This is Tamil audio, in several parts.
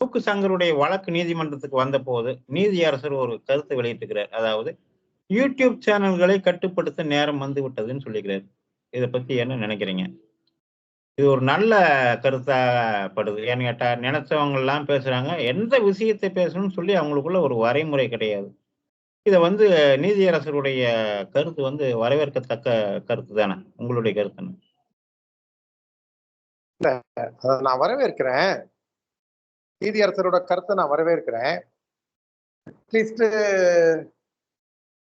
தூக்கு சங்கருடைய வழக்கு நீதிமன்றத்துக்கு வந்த போது நீதியரசர் ஒரு கருத்தை வெளியிட்டிருக்கிறார். அதாவது யூடியூப் சேனல்களை கட்டுப்படுத்த நேரம் வந்து விட்டதுன்னு சொல்லிக்கிறார் இதை பத்தி என்ன நினைக்கிறீங்க? இது ஒரு நல்ல கருத்தாப்படுது ஏன்னு கேட்டா நினைச்சவங்க எல்லாம் பேசுறாங்க எந்த விஷயத்தை பேசணும்னு சொல்லி அவங்களுக்குள்ள ஒரு வரைமுறை கிடையாது. இதை வந்து நீதியரசருடைய கருத்து வந்து வரவேற்கத்தக்க கருத்து தானே? உங்களுடைய கருத்து நான் வரவேற்கிறேன். நீதியரசரோட கருத்தை நான் வரவேற்கிறேன். அட்லீஸ்ட்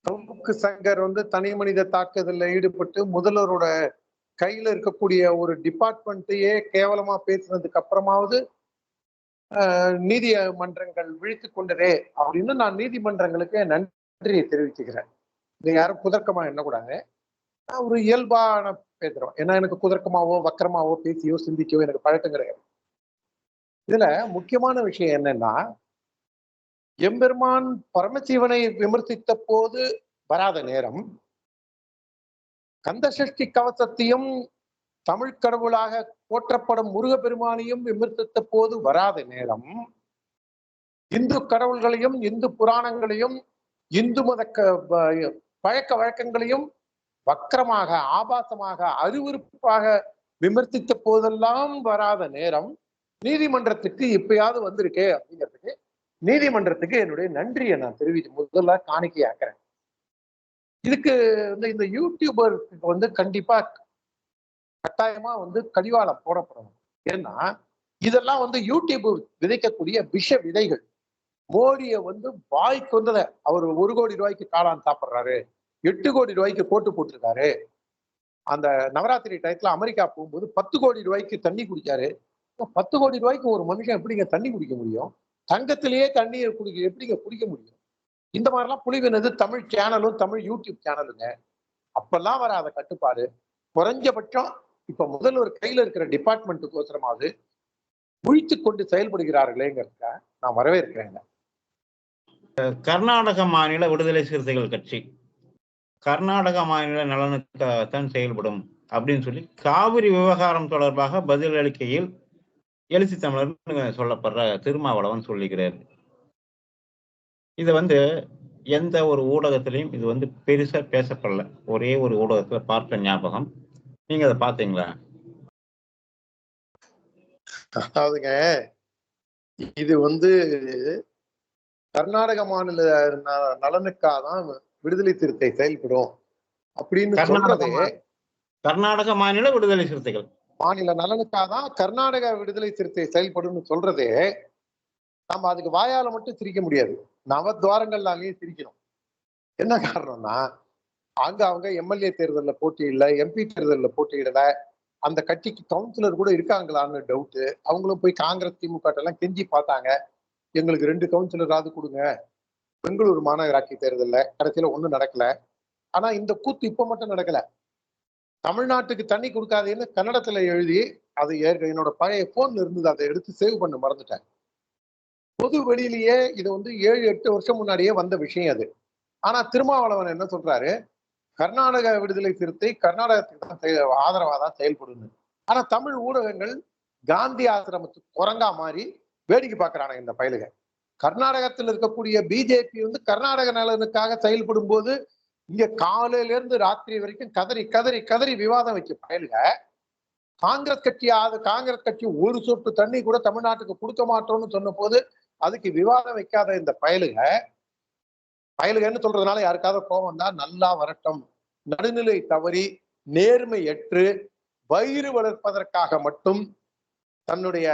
சவுக்கு சங்கர் வந்து தனி மனித தாக்குதலில் ஈடுபட்டு முதல்வரோட கையில இருக்கக்கூடிய ஒரு டிபார்ட்மெண்ட்டையே கேவலமா பேசுனதுக்கு அப்புறமாவது ஆஹ், நீதிமன்றங்கள் விழித்து கொண்டதே அப்படின்னு நான் நீதிமன்றங்களுக்கு நன்றியை தெரிவிச்சுக்கிறேன். இது யாரும் குதர்க்கமா எண்ணக்கூடாது. நான் ஒரு இயல்பான பேசுறோம். ஏன்னா எனக்கு குதர்க்கமாவோ வக்கரமாவோ பேசியோ சிந்திக்கவோ எனக்கு பழக்கம் கிடையாது. இதுல முக்கியமான விஷயம் என்னன்னா எம்பெருமான் பரமசிவனை விமர்சித்த போது வராத நேரம் கந்தசஷ்டி கவசத்தையும் தமிழ் கடவுளாக போற்றப்படும் முருகப்பெருமானையும் விமர்சித்த போது வராத நேரம் இந்து கடவுள்களையும் இந்து புராணங்களையும் இந்து மத க- ப- பழக்க வழக்கங்களையும் வக்கரமாக ஆபாசமாக அருவருப்பாக விமர்சித்த போதெல்லாம் வராத நேரம் நீதிமன்றத்துக்கு இப்பயாவது வந்திருக்கே அப்படிங்கிறதுக்கு நீதிமன்றத்துக்கு என்னுடைய நன்றியை நான் தெரிவித்து முதல்ல காணிக்கையாக்குறேன் இதுக்கு வந்து இந்த யூடியூபருக்கு வந்து கண்டிப்பா கட்டாயமா வந்து கடிவாளம் போடப்படணும். ஏன்னா இதெல்லாம் வந்து யூடியூப் விதைக்கக்கூடிய விஷ விதைகள். மோடியை வந்து வாய்க்கு வந்ததை அவர் ஒரு கோடி ரூபாய்க்கு காளான் சாப்பிட்றாரு. எட்டு கோடி ரூபாய்க்கு போட்டு போட்டிருக்காரு. அந்த நவராத்திரி டயத்துல அமெரிக்கா போகும்போது பத்து கோடி ரூபாய்க்கு தண்ணி குடிச்சாரு. பத்து கோடி ரூபாய்க்கு ஒரு மனுஷன் எப்படிங்க தண்ணி குடிக்க முடியும்? தங்கத்திலேயே தண்ணீர் குடிக்க எப்படிங்க குடிக்க முடியும்? இந்த மாதிரிலாம் புலிவினது தமிழ் சேனலும் தமிழ் யூடியூப் சேனலுங்க அப்பெல்லாம் வராத கட்டுப்பாடு. குறைஞ்சபட்சம் இப்ப முதல்வர் கையில இருக்கிற டிபார்ட்மெண்ட்டுக்கோசரமாவது முழித்து கொண்டு செயல்படுகிறார்களேங்கிறத நான் வரவேற்கிறேங்க. கர்நாடக மாநில விடுதலை சிறுத்தைகள் கட்சி. கர்நாடக மாநில நலனுக்காகத்தான் செயல்படும் அப்படின்னு சொல்லி காவிரி விவகாரம் தொடர்பாக பதில் அளிக்கையில் எழுச்சி தமிழர் சொல்லப்படுற திருமாவளவன் சொல்லிக்கிறார். இது வந்து எந்த ஒரு ஊடகத்திலையும் இது வந்து பெருசா பேசப்படல. ஒரே ஒரு ஊடகத்துல பார்த்த ஞாபகம். நீங்க அதை பார்த்தீங்களா? அதாவதுங்க இது வந்து கர்நாடக மாநில நலனுக்காக தான் விடுதலை சிறுத்தை செயல்படும் அப்படின்னு கர்நாடக மாநில விடுதலை சிறுத்தைகள். மாநில நலனுக்காக தான் கர்நாடக விடுதலை சிறுத்தை செயல்படும்னு சொல்றதே நம்ம அதுக்கு வாயால மட்டும் சிரிக்க முடியாது. நவத்வாரங்கள்னாலேயே சிரிக்கணும் என்ன காரணம்னா அங்க அவங்க எம்எல்ஏ தேர்தலில் போட்டியிடல எம்பி தேர்தலில் போட்டியிடல அந்த கட்சிக்கு கவுன்சிலர் கூட இருக்காங்களான்னு டவுட்டு அவங்களும் போய் காங்கிரஸ் திமுக எல்லாம் கெஞ்சி பார்த்தாங்க. எங்களுக்கு ரெண்டு கவுன்சிலராவது கொடுங்க. பெங்களூரு மாநகராட்சி தேர்தலில் கடைசியில ஒன்றும் நடக்கல. ஆனா இந்த கூத்து இப்ப மட்டும் நடக்கல. தமிழ்நாட்டுக்கு தண்ணி கொடுக்காதேன்னு கன்னடத்துல எழுதி அது ஏற்க என்னோட பழைய போன்ல இருந்தது அதை எடுத்து சேவ் பண்ண மறந்துட்டேன். பொது வெளியிலேயே இது வந்து ஏழு எட்டு வருஷம் முன்னாடியே வந்த விஷயம் அது. ஆனா திருமாவளவன் என்ன சொல்றாரு? கர்நாடக விடுதலை சிறுத்தை கர்நாடகத்துக்கு தான் செய- ஆதரவா தான் செயல்படுன்னு ஆனா தமிழ் ஊடகங்கள் காந்தி ஆசிரமத்துக்கு குரங்கா மாதிரி வேடிக்கை பார்க்கறானுங்க இந்த பயலுக. கர்நாடகத்தில் இருக்கக்கூடிய பிஜேபி வந்து கர்நாடக நலனுக்காக செயல்படும் போது இங்க காலையில இருந்து ராத்திரி வரைக்கும் கதறி கதறி கதறி விவாதம் வைக்க பயலுக. காங்கிரஸ் கட்சி ஆகுது காங்கிரஸ் கட்சி ஒரு சொட்டு தண்ணி கூட தமிழ்நாட்டுக்கு கொடுக்க மாட்டோம்னு சொன்ன போது அதுக்கு விவாதம் வைக்காத இந்த பயலுக பயலுகன்னு சொல்றதுனால யாருக்காவது கோபம் தான் நல்லா வரட்டும். நடுநிலை தவறி நேர்மையற்று வயிறு வளர்ப்பதற்காக மட்டும் தன்னுடைய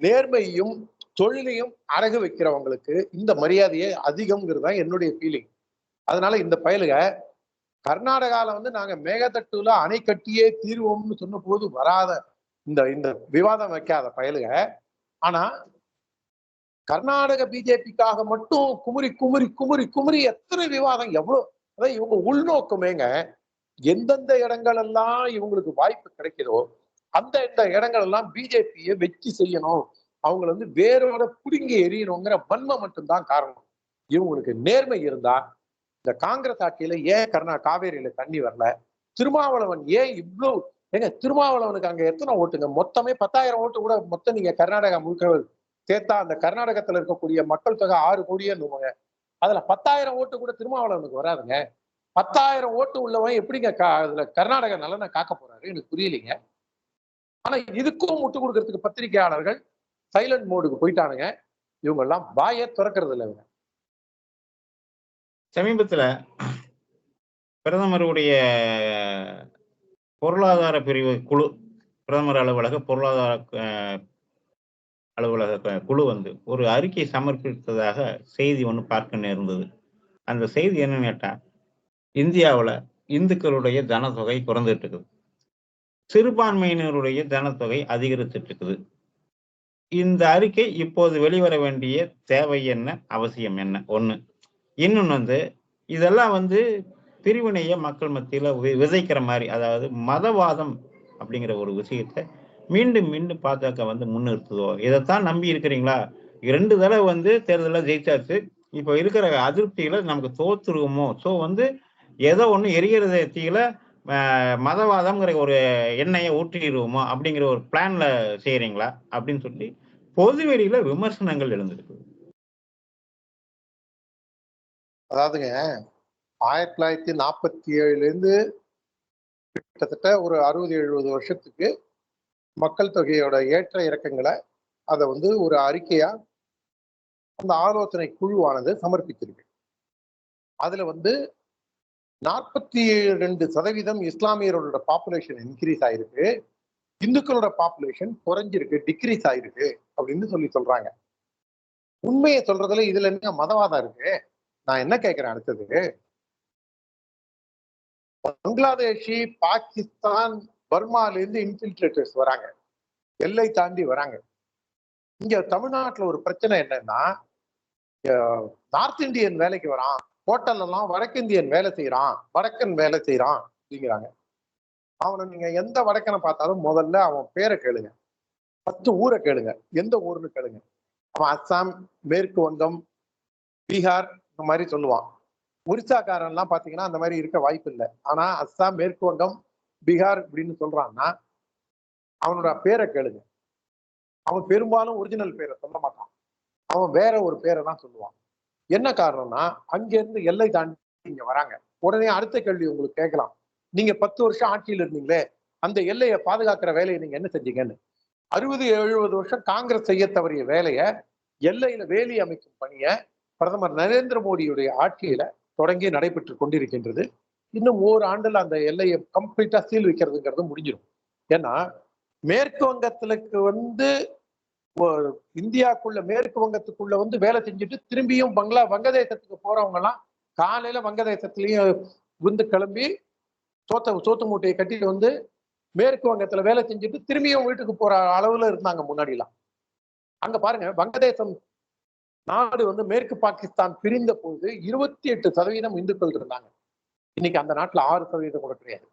நேர்மையும் தொழிலையும் அடகு வைக்கிறவங்களுக்கு இந்த மரியாதையே அதிகம்ங்கிறது தான் என்னுடைய ஃபீலிங் அதனால இந்த பயலுக கர்நாடகால வந்து நாங்க மேகத்தட்டுல அணை கட்டியே தீர்வோம்னு சொன்ன போது வராத இந்த இந்த விவாதம் வைக்காத பயலுக. ஆனா கர்நாடக பிஜேபிக்காக மட்டும் குமுறி குமுறி குமுறி குமுறி எத்தனை விவாதம் எவ்வளோ அதான் இவங்க உள்நோக்கமேங்க எந்தெந்த இடங்கள் எல்லாம் இவங்களுக்கு வாய்ப்பு கிடைக்குதோ அந்த இந்த இடங்கள் எல்லாம் பிஜேபியை வெற்றி செய்யணும். அவங்களை வந்து வேறோட புடுங்கி எறியணுங்கிற வன்மை மட்டும்தான் காரணம். இவங்களுக்கு நேர்மை இருந்தா இந்த காங்கிரஸ் ஆட்சியில ஏன் கர்நா காவேரியில தண்ணி வரல? திருமாவளவன் ஏன் இவ்வளவு ஏங்க திருமாவளவனுக்கு அங்க எத்தனை ஓட்டுங்க? மொத்தமே பத்தாயிரம் ஓட்டு கூட மொத்தம் நீங்க கர்நாடகா முழுக்க சேர்த்தா அந்த கர்நாடகத்துல இருக்கக்கூடிய மக்கள் தொகை ஆறு கோடியே அதுல பத்தாயிரம் ஓட்டு கூட திருமாவளவனுக்கு வராதுங்க. பத்தாயிரம் ஓட்டு உள்ளவன் எப்படிங்க கா- அதுல கர்நாடக நலனை காக்க போறாரு? எனக்கு புரியலைங்க. ஆனா இதுக்கும் முட்டு கொடுக்கறதுக்கு பத்திரிகையாளர்கள் சைலண்ட் மோடுக்கு போயிட்டானுங்க. இவங்க எல்லாம் வாயை திறக்கிறது இல்லைங்க சமீபத்தில் பிரதமருடைய பொருளாதார பிரிவு குழு பிரதமர் அலுவலக பொருளாதார அலுவலக க- குழு வந்து ஒரு அறிக்கை சமர்ப்பித்ததாக செய்தி ஒன்று பார்க்க நேர்ந்தது அந்த செய்தி என்னன்னு கேட்டால் இந்தியாவில் இந்துக்களுடைய தனத்தொகை குறைந்துட்டு இருக்குது. சிறுபான்மையினருடைய தனத்தொகை அதிகரித்துட்டு இருக்குது. இந்த அறிக்கை இப்போது வெளிவர வேண்டிய தேவை என்ன அவசியம் என்ன? ஒன்று இன்னொன்று வந்து இதெல்லாம் வந்து பிரிவினையை மக்கள் மத்தியில் வி- விதைக்கிற மாதிரி அதாவது மதவாதம் அப்படிங்கிற ஒரு விஷயத்தை மீண்டும் மீண்டும் பாஜக வந்து முன்னிறுத்துதோ? இதைத்தான் நம்பி இருக்கிறீங்களா? இரண்டு தடவை வந்து தேர்தலில் ஜெயிச்சாச்சு. இப்போ இருக்கிற அதிருப்தியில் நமக்கு தோத்துருவோமோ? ஸோ வந்து ஏதோ ஒன்று எரிகிறத தீயில மதவாதம்ங்கிற ஒரு எண்ணெயை ஊற்றிடுவோமோ? அப்படிங்கிற ஒரு பிளான்ல செய்கிறீங்களா அப்படின்னு சொல்லி பொதுவெளியில விமர்சனங்கள் எழுந்திருக்கு. அதாவதுங்க ஆயிரத்தி தொள்ளாயிரத்தி நாற்பத்தி ஏழுல இருந்து கிட்டத்தட்ட ஒரு அறுபது எழுபது வருஷத்துக்கு மக்கள் தொகையோட ஏற்ற இறக்கங்களை அதை வந்து ஒரு அறிக்கையா அந்த ஆலோசனை குழுவானது சமர்ப்பித்திருக்கு. அதுல வந்து நாற்பத்தி ரெண்டு சதவீதம் இஸ்லாமியர்களோட பாப்புலேஷன் இன்க்ரீஸ் ஆயிருக்கு. இந்துக்களோட பாப்புலேஷன் குறைஞ்சிருக்கு டிக்ரீஸ் ஆயிருக்கு அப்படின்னு சொல்லி சொல்றாங்க. உண்மையை சொல்றதுல இதுல என்ன மதவாதம் இருக்கு? நான் என்ன கேட்கிறேன் அடுத்தது? பங்களாதேஷி பாகிஸ்தான் பர்மால இருந்து இன்ஃபில்ட்ரேட்டர்ஸ் வராங்க. எல்லை தாண்டி வராங்க. இங்க தமிழ்நாட்டுல ஒரு பிரச்சனை என்னன்னா நார்த் இந்தியன் வேலைக்கு வரான். ஹோட்டல் எல்லாம் வடக்கிந்தியன் வேலை செய்யறான் வடக்கன் வேலை செய்யறான் அப்படிங்கிறாங்க. அவனை நீங்க எந்த வடக்கனை பார்த்தாலும் முதல்ல அவன் பேரை கேளுங்க. பத்து ஊரை கேளுங்க. எந்த ஊர்னு கேளுங்க. அவன் அஸ்ஸாம் மேற்கு வங்கம் பீகார் மாதிரி சொல்லுவான். ஒரிசாக்காரன்லாம் பாத்தீங்கன்னா அந்த மாதிரி இருக்க வாய்ப்பு இல்லை. ஆனா அஸ்ஸாம் மேற்கு வங்கம் பீகார் இப்படின்னு சொல்றான்னா அவனோட பேரை கேளுங்க. அவன் பெரும்பாலும் ஒரிஜினல் பேரை சொல்ல மாட்டான். அவன் வேற ஒரு பேரை தான் சொல்லுவான். என்ன காரணம்னா அங்க இருந்து எல்லை தாண்டி இங்க வராங்க. உடனே அடுத்த கேள்வி உங்களுக்கு கேட்கலாம். நீங்க பத்து வருஷம் ஆட்சியில் இருந்தீங்களே அந்த எல்லையை பாதுகாக்கிற வேலையை நீங்க என்ன செஞ்சீங்கன்னு? அறுபது எழுபது வருஷம் காங்கிரஸ் செய்ய தவறிய வேலையை எல்லையில வேலி அமைக்கும் பணியை பிரதமர் நரேந்திர மோடியுடைய ஆட்சியில தொடங்கி நடைபெற்று கொண்டிருக்கின்றது. இன்னும் ஓர் ஆண்டில் அந்த எல்லையை கம்ப்ளீட்டா சீல் வைக்கிறதுங்கிறது முடிஞ்சிடும் ஏன்னா மேற்கு வங்கத்திலுக்கு வந்து இந்தியாக்குள்ள மேற்கு வங்கத்துக்குள்ள வந்து வேலை செஞ்சுட்டு திரும்பியும் பங்களா வங்கதேசத்துக்கு போறவங்க எல்லாம் காலையில வங்கதேசத்துலயும் விந்து கிளம்பி சோத்த சோத்து மூட்டையை கட்டிட்டு வந்து மேற்கு வங்கத்துல வேலை செஞ்சுட்டு திரும்பியும் வீட்டுக்கு போற அளவுல இருந்தாங்க முன்னாடிலாம். அங்க பாருங்க வங்கதேசம் நாடு வந்து மேற்கு பாகிஸ்தான் பிரிந்த போது இருபத்தி எட்டு சதவீதம் இந்துக்கள் இருந்தாங்க. இன்னைக்கு அந்த நாட்டுல ஆறு சதவீதம் கூட கிடையாது.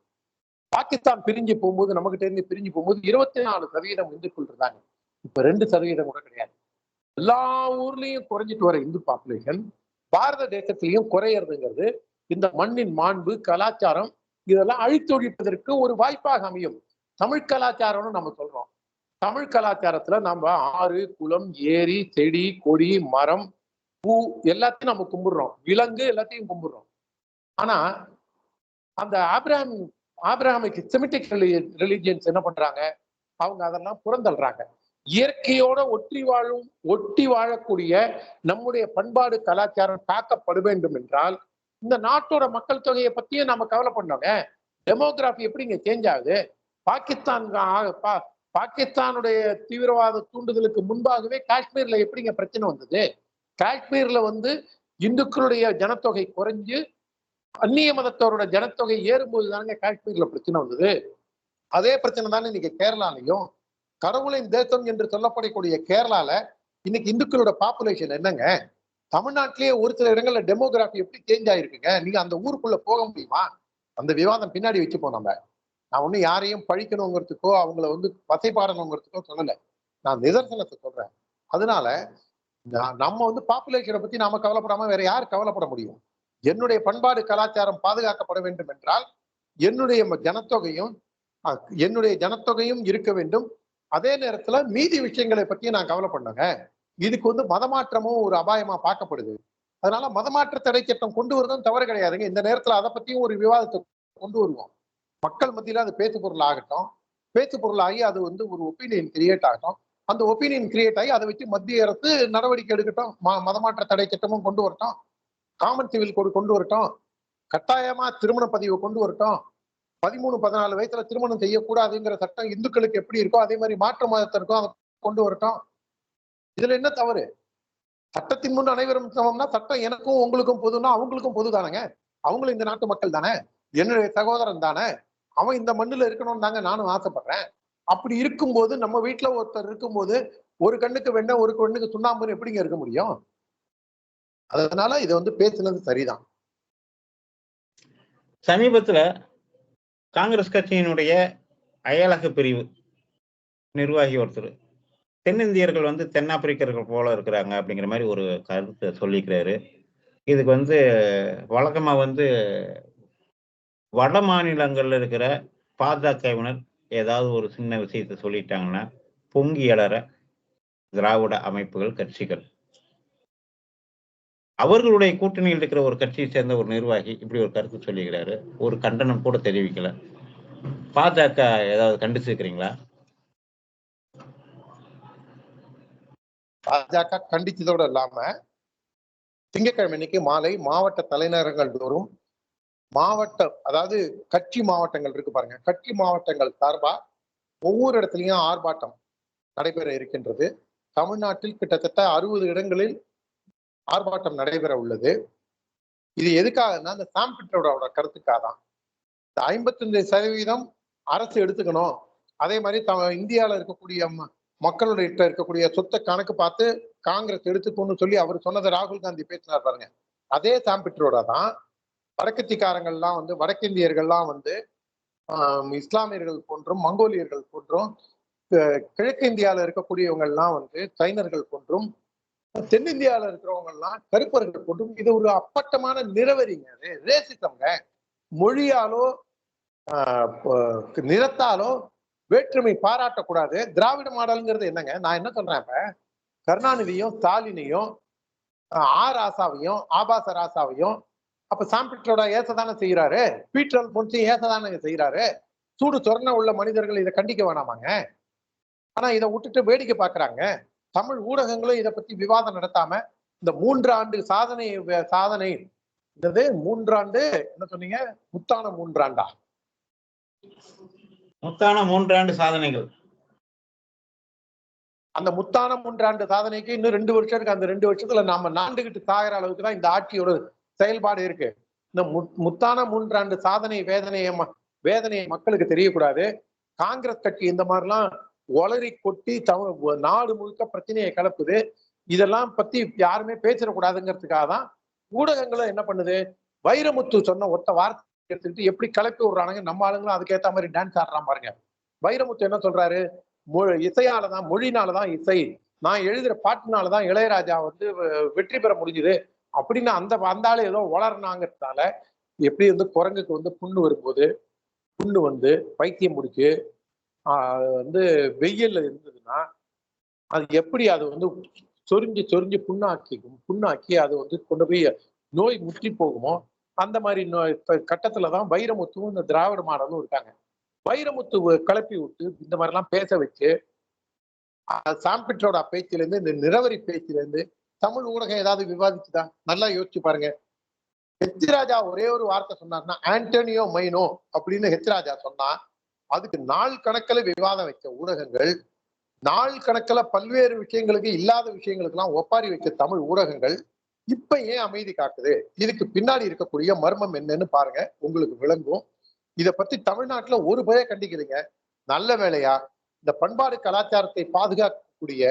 பாகிஸ்தான் பிரிஞ்சு போகும்போது நம்மகிட்ட இருந்து பிரிஞ்சு போகும்போது இருபத்தி நாலு சதவீதம் இந்துக்கள் இருந்தாங்க. இப்ப ரெண்டு சதவீதம் கூட கிடையாது. எல்லா ஊர்லயும் குறைஞ்சிட்டு வர இந்து பாப்புலேஷன் பாரத தேசத்திலையும் குறையறதுங்கிறது இந்த மண்ணின் மாண்பு கலாச்சாரம் இதெல்லாம் அழித்தொழிப்பதற்கு ஒரு வாய்ப்பாக அமையும். தமிழ் கலாச்சாரம்னு நம்ம சொல்றோம். தமிழ் கலாச்சாரத்துல நம்ம ஆறு குளம் ஏரி செடி கொடி மரம் பூ எல்லாத்தையும் நம்ம கும்பிடுறோம். விலங்கு எல்லாத்தையும் கும்பிடுறோம். ஆனா அந்த ஆப்ரஹாம் ஆப்ரஹாமிக் செமிட்டிக் ரிலிஜியன்ஸ் என்ன பண்றாங்க? அவங்க அதெல்லாம் புறந்தள்ளுறாங்க. இயற்கையோட ஒற்றி வாழும் ஒட்டி வாழக்கூடிய நம்முடைய பண்பாடு கலாச்சாரம் காக்கப்பட வேண்டும் என்றால் இந்த நாட்டோட மக்கள் தொகையை பத்தியும் கவலை பண்ணோங்க டெமோகிராஃபி எப்படி இங்க சேஞ்ச் ஆகுது? பாகிஸ்தான் பா- பாகிஸ்தானுடைய தீவிரவாத தூண்டுதலுக்கு முன்பாகவே காஷ்மீர்ல எப்படிங்க பிரச்சனை வந்தது? காஷ்மீர்ல வந்து இந்துக்களுடைய ஜனத்தொகை குறைஞ்சு அந்நிய மதத்தவரோட ஜனத்தொகை ஏறும்போது தானங்க காஷ்மீர்ல பிரச்சனை வந்தது? அதே பிரச்சனை தானே இன்னைக்கு கேரளாலையும். கடவுளின் தேசம் என்று சொல்லப்படக்கூடிய கேரளால இன்னைக்கு இந்துக்களோட பாப்புலேஷன் என்னங்க? தமிழ்நாட்டிலேயே ஒரு சில இடங்கள்ல டெமோகிராஃபி எப்படி சேஞ்ச் ஆயிருக்குங்க? நீங்க அந்த ஊருக்குள்ள போக முடியுமா? அந்த விவாதம் பின்னாடி வச்சுப்போம் நம்ம. நான் ஒன்றும் யாரையும் பழிக்கணுங்கிறதுக்கோ அவங்கள வந்து பசைப்பாடணுங்கிறதுக்கோ சொல்லலை. நான் நிதர்சனத்தை சொல்றேன். அதனால நான் நம்ம வந்து பாப்புலேஷனை பத்தி நாம கவலைப்படாம வேற யார் கவலைப்பட முடியும்? என்னுடைய பண்பாடு கலாச்சாரம் பாதுகாக்கப்பட வேண்டும் என்றால் என்னுடைய ஜனத்தொகையும் என்னுடைய ஜனத்தொகையும் இருக்க வேண்டும். அதே நேரத்துல மீதி விஷயங்களை பத்தி நான் கவலைப்படணுங்க. இதுக்கு வந்து மதமாற்றமும் ஒரு அபாயமா பார்க்கப்படுது. அதனால மதமாற்ற தடை சட்டம் கொண்டு வருதும் தவறு கிடையாதுங்க. இந்த நேரத்துல அதை பத்தியும் ஒரு விவாதத்தை கொண்டு வருவோம். மக்கள் மத்தியில அது பேச்சு பொருள் ஆகட்டும். பேச்சு பொருள் ஆகி அது வந்து ஒரு ஒப்பீனியன் கிரியேட் ஆகட்டும். அந்த ஒப்பீனியன் கிரியேட் ஆகி அதை வச்சு மத்திய அரசு நடவடிக்கை எடுக்கட்டும். மதமாற்ற தடை சட்டமும் கொண்டு வரட்டும். காமன் சிவில் கோடு கொண்டு வரட்டும். கட்டாயமா திருமண பதிவு கொண்டு வரட்டும். பதிமூணு பதினாலு வயசுல திருமணம் செய்யக்கூடாதுங்கிற சட்டம் இந்துக்களுக்கு எப்படி இருக்கோ அதே மாதிரி மாற்று மதத்திற்கும் அதை கொண்டு வரட்டும். இதுல என்ன தவறு? சட்டத்தின் முன் அனைவரும் சமம்னா சட்டம் எனக்கும் உங்களுக்கும் பொதுன்னா அவங்களுக்கும் பொது தானேங்க அவங்களும் இந்த நாட்டு மக்கள் தானே? என்னுடைய சகோதரன் தானே? அவன் இந்த மண்ணுல இருக்கணும்னு தாங்க நானும் ஆசைப்படுறேன். அப்படி இருக்கும்போது நம்ம வீட்டுல ஒருத்தர் இருக்கும்போது ஒரு கண்ணுக்கு வெண்ணெய் ஒரு கண்ணுக்கு சுண்ணாம்புன்னு எப்படிங்க இருக்க முடியும்? அதனால இதை வந்து பேசுனது சரிதான். சமீபத்துல காங்கிரஸ் கட்சியினுடைய அயலக பிரிவு நிர்வாகி ஒருத்தர். தென்னிந்தியர்கள் வந்து தென்னாப்பிரிக்கர்கள் போல இருக்கிறாங்க அப்படிங்கிற மாதிரி ஒரு கருத்தை சொல்லிக்கிறாரு. இதுக்கு வந்து வழக்கமா வந்து வட மாநிலங்கள்ல இருக்கிற பாஜகவினர் ஏதாவது ஒரு சின்ன விஷயத்தை சொல்லிட்டாங்கன்னா பொங்கி திராவிட அமைப்புகள் கட்சிகள். அவர்களுடைய கூட்டணியில் இருக்கிற ஒரு கட்சியை சேர்ந்த ஒரு நிர்வாகி இப்படி ஒரு கருத்து சொல்லிக்கிறாரு. ஒரு கண்டனம் கூட தெரிவிக்கல. பாஜக ஏதாவது கண்டிச்சிருக்கிறீங்களா? பாஜக கண்டிச்சதோட இல்லாம திங்கட்கிழமை இன்னைக்கு மாலை மாவட்ட தலைநகரங்கள் தோறும் மாவட்டம் அதாவது கட்சி மாவட்டங்கள் இருக்கு பாருங்க. கட்சி மாவட்டங்கள் சார்பா ஒவ்வொரு இடத்துலையும் ஆர்ப்பாட்டம் நடைபெற இருக்கின்றது. தமிழ்நாட்டில் கிட்டத்தட்ட அறுபது இடங்களில் ஆர்ப்பாட்டம் நடைபெற உள்ளது. இது எதுக்காகன்னா இந்த சாம்பிட்டரோட கருத்துக்காக தான். இந்த ஐம்பத்தஞ்சு சதவீதம் அரசு எடுத்துக்கணும். அதே மாதிரி த இந்தியாவில் இருக்கக்கூடிய ம- மக்களுடைய இருக்கக்கூடிய சொத்தை கணக்கு பார்த்து காங்கிரஸ் எடுத்துக்கணும்னு சொல்லி அவர் சொன்னதை ராகுல் காந்தி பேசினார் பாருங்க. அதே சாம்பிட்டரோட தான். வடக்கத்திக்காரங்கள்லாம் வந்து வடக்கிந்தியர்கள்லாம் வந்து இஸ்லாமியர்கள் போன்றும் மங்கோலியர்கள் போன்றும் அஹ், கிழக்கு இந்தியாவில் வந்து சைனர்கள் போன்றும் தென்னிந்தியாவில் இருக்கிறவங்கெல்லாம் கருப்பர்கள் போன்றும் இது ஒரு அப்பட்டமான நிறவரிங்க அது ரேசிசம்ங்க. மொழியாலோ நிறத்தாலோ வேற்றுமை பாராட்டக்கூடாது. திராவிட மாடல்ங்கிறது என்னங்க? நான் என்ன சொல்றேன் இப்ப? கருணாநிதியும் ஸ்டாலினையும் ஆ ராசாவையும் ஆபாச ராசாவையும் அப்ப சாம்பிட்டரோட ஏசதானே செய்யறாரு பீட்டர் பொன்சியும் ஏசதானே செய்யறாரு சூடு சொரண உள்ள மனிதர்கள் இதை கண்டிக்க வேணாமாங்க? ஆனா இதை விட்டுட்டு வேடிக்கை பார்க்கறாங்க. தமிழ் ஊடகங்களும் இதை பத்தி விவாதம் நடத்தாம இந்த மூன்று ஆண்டு சாதனை சாதனை. என்னது? மூன்றாண்டு என்ன சொன்னீங்க? முத்தான மூன்றாண்டா? முத்தான மூன்றாண்டு சாதனைகள். அந்த முத்தான மூன்றாண்டு சாதனைக்கு இன்னும் ரெண்டு வருஷம் இருக்கு. அந்த ரெண்டு வருஷத்துல நாம நாண்டுகிட்டு சாகிற அளவுக்கு தான் இந்த ஆட்சியோட செயல்பாடு இருக்கு. இந்த முத்தான மூன்றாண்டு சாதனை வேதனையை ம- வேதனையை மக்களுக்கு தெரியக்கூடாது. காங்கிரஸ் கட்சி இந்த மாதிரிலாம் ஒளரி கொட்டி தமிழ் நாடு முழுக்க பிரச்சனையை கிளப்புது. இதெல்லாம் பத்தி யாருமே பேசிடக்கூடாதுங்கிறதுக்காக தான் ஊடகங்களும் என்ன பண்ணுது? வைரமுத்து சொன்ன ஒத்த வார்த்தை எடுத்துக்கிட்டு எப்படி கிளப்பி விடுறானுங்க? நம்ம ஆளுங்களும் அதுக்கேற்ற மாதிரி டான்ஸ் ஆடுறான் பாருங்க. வைரமுத்து என்ன சொல்றாரு? தான் இசையாலதான் மொழினாலதான் இசை. நான் எழுதுற பாட்டுனாலதான் இளையராஜா வந்து வெ- வெற்றி பெற முடிஞ்சுது. அப்படின்னு அந்த அந்த ஆள் ஏதோ வளரனாங்கிறதுனால எப்படி வந்து குரங்குக்கு வந்து புண்ணு வரும்போது புண்ணு வந்து பைத்தியம் முடிக்கு வந்து வெயில்ல இருந்ததுன்னா அது எப்படி அது வந்து சொரிஞ்சு சொரிஞ்சு புண்ணாக்கி புண்ணாக்கி அது வந்து கொண்டு போய் நோய் முற்றி போகுமோ அந்த மாதிரி நோய் இப்ப கட்டத்துல தான் வைரமுத்துவும் இந்த திராவிட மாடலும் இருக்காங்க. வைரமுத்து கிளப்பி விட்டு இந்த மாதிரிலாம் பேச வச்சு அஹ் சாம்பிட்டரோட இந்த நிறவரி பேச்சிலேருந்து தமிழ் ஊடகம் ஏதாவது விவாதிச்சுதா நல்லா யோசிச்சு பாருங்க. ஹெச்ராஜா ஒரே ஒரு வார்த்தை சொன்னார்னா ஆண்டனியோ மைனோ அப்படின்னு ஹெச்ராஜா சொன்னா அதுக்கு நாள் கணக்கில் விவாதம் வைக்க ஊடகங்கள் நாள் கணக்குல பல்வேறு விஷயங்களுக்கு இல்லாத விஷயங்களுக்கெல்லாம் ஒப்பாரி வைக்க தமிழ் ஊடகங்கள் இப்ப ஏன் அமைதி காக்குது இதுக்கு பின்னாடி இருக்கக்கூடிய மர்மம் என்னன்னு பாருங்க. உங்களுக்கு விளங்கும். இதை பத்தி தமிழ்நாட்டுல ஒரு பய கண்டிக்கிறீங்க நல்ல வேலையா இந்த பண்பாடு கலாச்சாரத்தை பாதுகாக்கக்கூடிய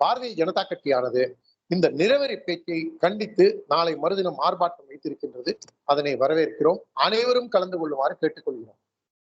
பாரதிய ஜனதா கட்சியானது இந்த நிறவெறி பேச்சை கண்டித்து நாளை மறுதினம் ஆர்ப்பாட்டம் வைத்திருக்கின்றது. அதனை வரவேற்கிறோம். அனைவரும் கலந்து கொள்ளுமாறு கேட்டுக்கொள்கிறோம்.